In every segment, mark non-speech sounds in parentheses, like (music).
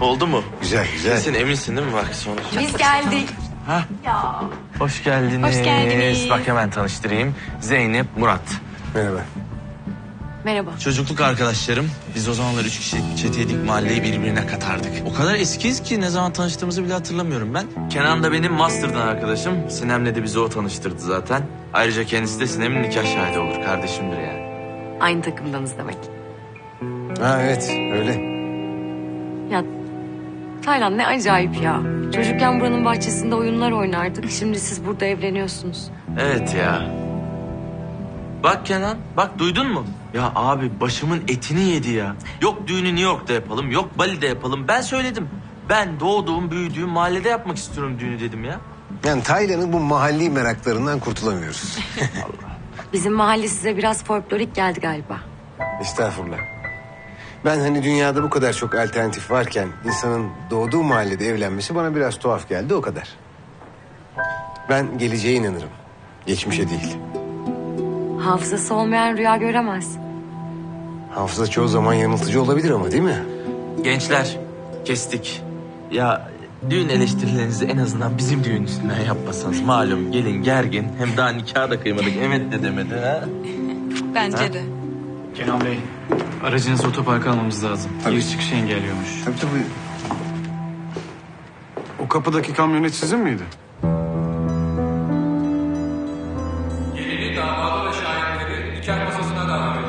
Oldu mu? Güzel güzel. Kesin eminsin değil mi bak sonuç? Biz geldik. Hoş geldiniz. Hoş geldiniz. Bak hemen tanıştırayım. Zeynep, Murat. Merhaba. Merhaba. Çocukluk arkadaşlarım. Biz o zamanlar üç kişi çeteydik mahalleyi birbirine katardık. O kadar eskiyiz ki ne zaman tanıştığımızı bile hatırlamıyorum ben. Kenan da benim master'dan arkadaşım. Sinem'le de bizi o tanıştırdı zaten. Ayrıca kendisi de Sinem'in nikah şahidi olur. Kardeşimdir yani. Aynı takımdanız demek. Ha evet öyle. Ya Taylan ne acayip ya. Çocukken buranın bahçesinde oyunlar oynardık. Şimdi siz burada evleniyorsunuz. Evet ya. Bak Kenan, bak duydun mu? Ya abi başımın etini yedi ya. Yok düğünü New York'ta yapalım, yok Bali'de yapalım. Ben söyledim. Ben doğduğum, büyüdüğüm mahallede yapmak istiyorum düğünü dedim ya. Yani Taylan'ın bu mahalli meraklarından kurtulamıyoruz. (laughs) Bizim mahalle size biraz folklorik geldi galiba. Estağfurullah. Ben hani dünyada bu kadar çok alternatif varken insanın doğduğu mahallede evlenmesi bana biraz tuhaf geldi o kadar. Ben geleceğe inanırım. Geçmişe değil. Hafızası olmayan rüya göremez. Hafıza çoğu zaman yanıltıcı olabilir ama değil mi? Gençler, kestik. Ya düğün eleştirilerinizi en azından bizim düğün üstünden yapmasanız. Malum gelin gergin. Hem daha nikah da kıymadık. Evet de demedi ha. Bence de. Kenan Bey, aracınızı otoparka almamız lazım. Giriş çıkışı engelliyormuş. Tabii tabii. O kapıdaki kamyonet sizin miydi?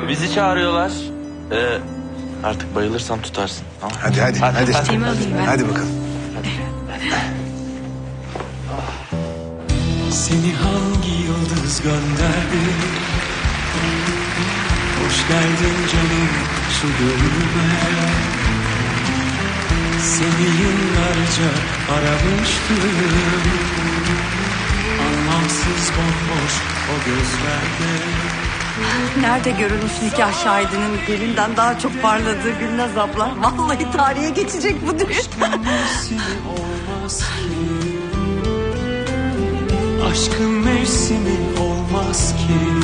Bizi çağırıyorlar. Ee, artık bayılırsam tutarsın. Tamam. Hadi hadi hadi. Hadi, alayım ben. hadi bakalım. Seni hangi yıldız gönderdi? Hoş geldin canım şu gönlüme Seni yıllarca aramıştım. Anlamsız bomboş o gözlerde. Nerede görülmüş nikah şahidinin? Gelinden daha çok parladığı Gülnaz abla. Vallahi tarihe geçecek bu düğün. Aşkın mevsimi olmaz ki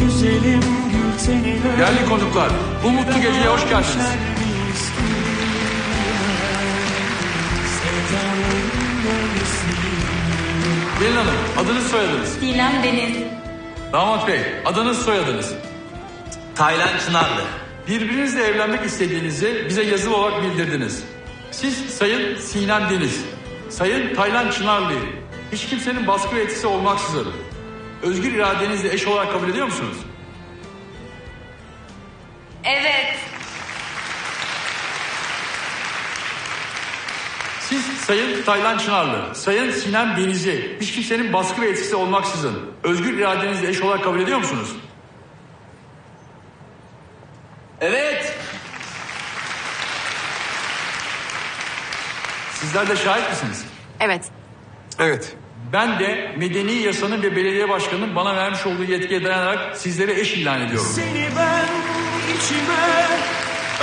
güzelim gül tenine Değerli konuklar, bu mutlu geceye hoş geldiniz. Gelin Hanım, adınız soyadınız. Sinem Deniz. Damat Bey, adınız soyadınız. Taylan Çınarlı. Birbirinizle evlenmek istediğinizi bize yazılı olarak bildirdiniz. Siz Sayın Sinem Deniz, Sayın Taylan Çınarlı, hiç kimsenin baskı ve etkisi olmaksızın özgür iradenizle eş olarak kabul ediyor musunuz? Evet. Siz Sayın Taylan Çınarlı, Sayın Sinem Deniz'i hiç kimsenin baskı ve etkisi olmaksızın özgür iradenizle eş olarak kabul ediyor musunuz? Evet. Sizler de şahit misiniz? Evet. Evet. Ben de medeni yasanın ve belediye başkanının bana vermiş olduğu yetkiye dayanarak sizlere eş ilan ediyorum. Seni ben içime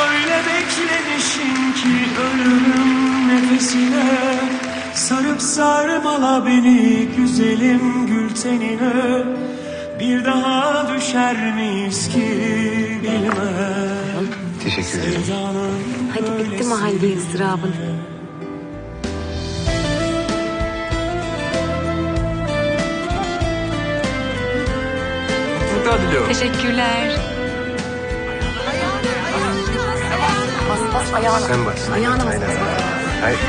öyle beklemişim ki ölürüm nefesine Sarıp sarmala beni güzelim gül tenine Bir daha düşer miyiz ki bilmem Teşekkür ederim. Sevdanın Hadi bitti mahalle ızdırabın. Mutluluklar diliyorum. Teşekkürler. Bas bas ayağına. Sen bas. Ayağına bas. Aynen. Hayır.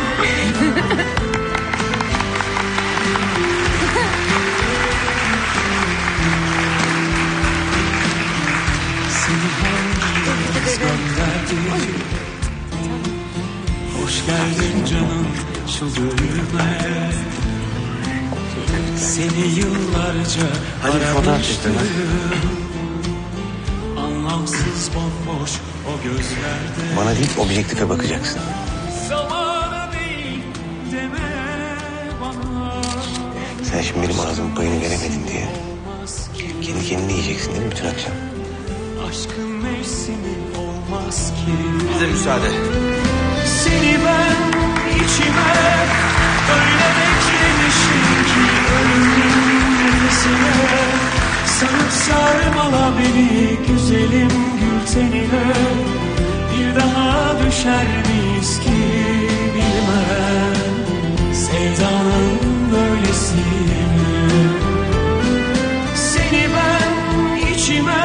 Hoş geldin canım şu gönlüme Seni yıllarca Hadi bir fotoğraf Anlamsız bomboş o gözlerde Bana değil objektife bakacaksın. Zamanı değil deme bana Sen şimdi benim ağzımın payını veremedin diye. Kendi kendini yiyeceksin değil mi bütün akşam? aşkın mevsimi olmaz ki Bize müsaade. Seni ben içime seninle Bir daha düşer miyiz ki bilmem Sevdanın böylesi? Seni ben içime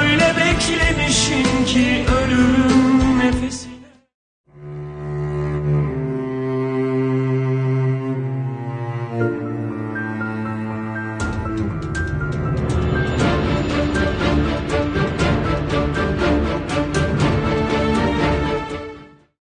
öyle beklemişim ki ölürüm